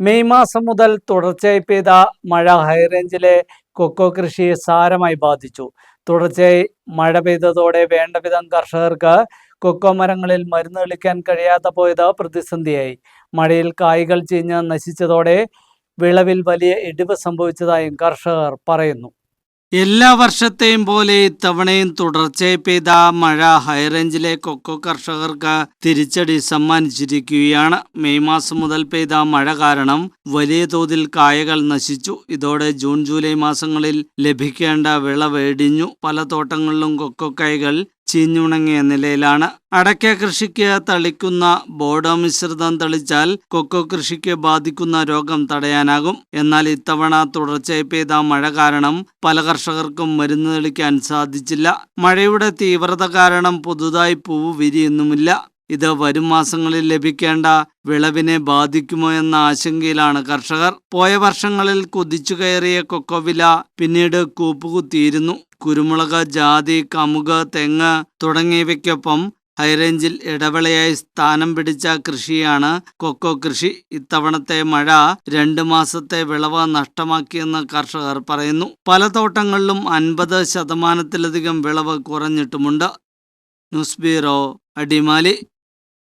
May മാസം മുതൽ തുടർച്ചയായി പെയ്ത മഴ ഹൈറേഞ്ചിലെ കൊക്കോ കൃഷിയെ സാരമായി ബാധിച്ചു. തുടർച്ചയായി മഴ പെയ്തതോടെ വേണ്ടവിധം കർഷകർക്ക് കൊക്കോ മരങ്ങളിൽ മരുന്ന് കളിക്കാൻ കഴിയാതെ പോയത് പ്രതിസന്ധിയായി. മഴയിൽ കായ്കൾ ചീഞ്ഞ് നശിച്ചതോടെ വിളവിൽ വലിയ ഇടിവ് സംഭവിച്ചതായും കർഷകർ പറയുന്നു. എല്ലാ വർഷത്തെയും പോലെ ഇത്തവണയും തുടർച്ചയായി പെയ്ത മഴ ഹൈറേഞ്ചിലെ കൊക്കോ കർഷകർക്ക് തിരിച്ചടി സമ്മാനിച്ചിരിക്കുകയാണ്. മെയ് മാസം മുതൽ പെയ്ത മഴ കാരണം വലിയ തോതിൽ കായകൾ നശിച്ചു. ഇതോടെ ജൂൺ ജൂലൈ മാസങ്ങളിൽ ലഭിക്കേണ്ട വിളവ് ഇടിഞ്ഞു. പല തോട്ടങ്ങളിലും കൊക്കോ കായകൾ ചീഞ്ഞുണങ്ങിയ നിലയിലാണ്. അടയ്ക്ക കൃഷിക്ക് തളിക്കുന്ന ബോഡോ മിശ്രിതം തളിച്ചാൽ കൊക്കോ കൃഷിക്ക് ബാധിക്കുന്ന രോഗം തടയാനാകും. എന്നാൽ ഇത്തവണ തുടർച്ചയായി പെയ്ത മഴ കാരണം പല കർഷകർക്കും മരുന്ന് തളിക്കാൻ സാധിച്ചില്ല. മഴയുടെ തീവ്രത കാരണം പുതുതായി പൂവ് വിരിയുന്നുമില്ല. ഇത് വരും മാസങ്ങളിൽ ലഭിക്കേണ്ട വിളവിനെ ബാധിക്കുമോ എന്ന ആശങ്കയിലാണ് കർഷകർ. പോയ വർഷങ്ങളിൽ കുതിച്ചു കയറിയ കൊക്കോ വില പിന്നീട് കൂപ്പുകുത്തിയിരുന്നു. കുരുമുളക് ജാതി കമുക് തെങ്ങ് തുടങ്ങിയവയ്ക്കൊപ്പം ഹൈറേഞ്ചിൽ ഇടവേളയായി സ്ഥാനം പിടിച്ച കൃഷിയാണ് കൊക്കോ കൃഷി. ഇത്തവണത്തെ മഴ രണ്ട് മാസത്തെ വിളവ് നഷ്ടമാക്കിയെന്ന് കർഷകർ പറയുന്നു. പല തോട്ടങ്ങളിലും അൻപത് ശതമാനത്തിലധികം വിളവ് കുറഞ്ഞിട്ടുമുണ്ട്. News bureau Adimali.